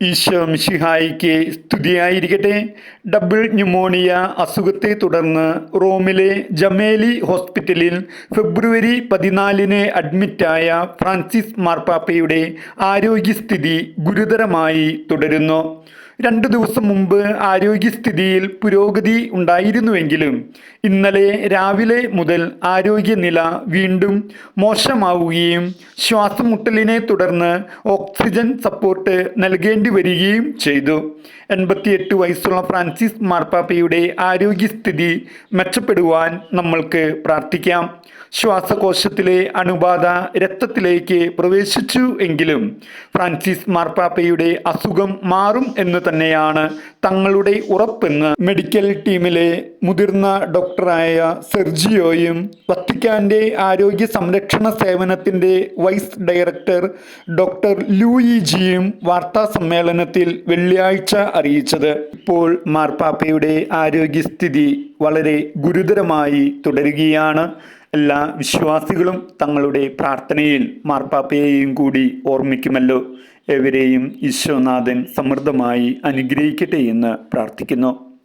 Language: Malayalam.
ഈശോ മിഷിഹായിക്ക് സ്തുതിയായിരിക്കട്ടെ. ഡബിൾ ന്യൂമോണിയ അസുഖത്തെ തുടർന്ന് റോമിലെ ജമേലി ഹോസ്പിറ്റലിൽ ഫെബ്രുവരി പതിനാലിന് അഡ്മിറ്റായ ഫ്രാൻസിസ് മാർപ്പാപ്പയുടെ ആരോഗ്യസ്ഥിതി ഗുരുതരമായി തുടരുന്നു. രണ്ടു ദിവസം മുമ്പ് ആരോഗ്യസ്ഥിതിയിൽ പുരോഗതി ഉണ്ടായിരുന്നുവെങ്കിലും ഇന്നലെ രാവിലെ മുതൽ ആരോഗ്യനില വീണ്ടും മോശമാവുകയും ശ്വാസമുട്ടലിനെ തുടർന്ന് ഓക്സിജൻ സപ്പോർട്ട് നൽകേണ്ടി വരികയും ചെയ്തു. എൺപത്തിയെട്ട് വയസ്സുള്ള ഫ്രാൻസിസ് മാർപ്പാപ്പയുടെ ആരോഗ്യസ്ഥിതി മെച്ചപ്പെടുവാൻ നമ്മൾക്ക് പ്രാർത്ഥിക്കാം. ശ്വാസകോശത്തിലെ അണുബാധ രക്തത്തിലേക്ക് പ്രവേശിച്ചു എങ്കിലും ഫ്രാൻസിസ് മാർപ്പാപ്പയുടെ അസുഖം മാറും എന്ന് തന്നെയാണ് തങ്ങളുടെ ഉറപ്പെന്ന് മെഡിക്കൽ ടീമിലെ മുതിർന്ന ഡോക്ടറായ സെർജിയോയും വത്തിക്കാന്റെ ആരോഗ്യ സംരക്ഷണ സേവനത്തിന്റെ വൈസ് ഡയറക്ടർ ഡോക്ടർ ലൂയിജിയും വാർത്താ സമ്മേളനത്തിൽ വെള്ളിയാഴ്ച അറിയിച്ചത്. ഇപ്പോൾ മാർപ്പാപ്പയുടെ ആരോഗ്യസ്ഥിതി വളരെ ഗുരുതരമായി തുടരുകയാണ്. എല്ലാ വിശ്വാസികളും തങ്ങളുടെ പ്രാർത്ഥനയിൽ മാർപ്പാപ്പയെയും കൂടി ഓർമ്മിക്കുമല്ലോ. എവരെയും ഈശോനാഥൻ സമൃദ്ധമായി അനുഗ്രഹിക്കട്ടെ എന്ന് പ്രാർത്ഥിക്കുന്നു.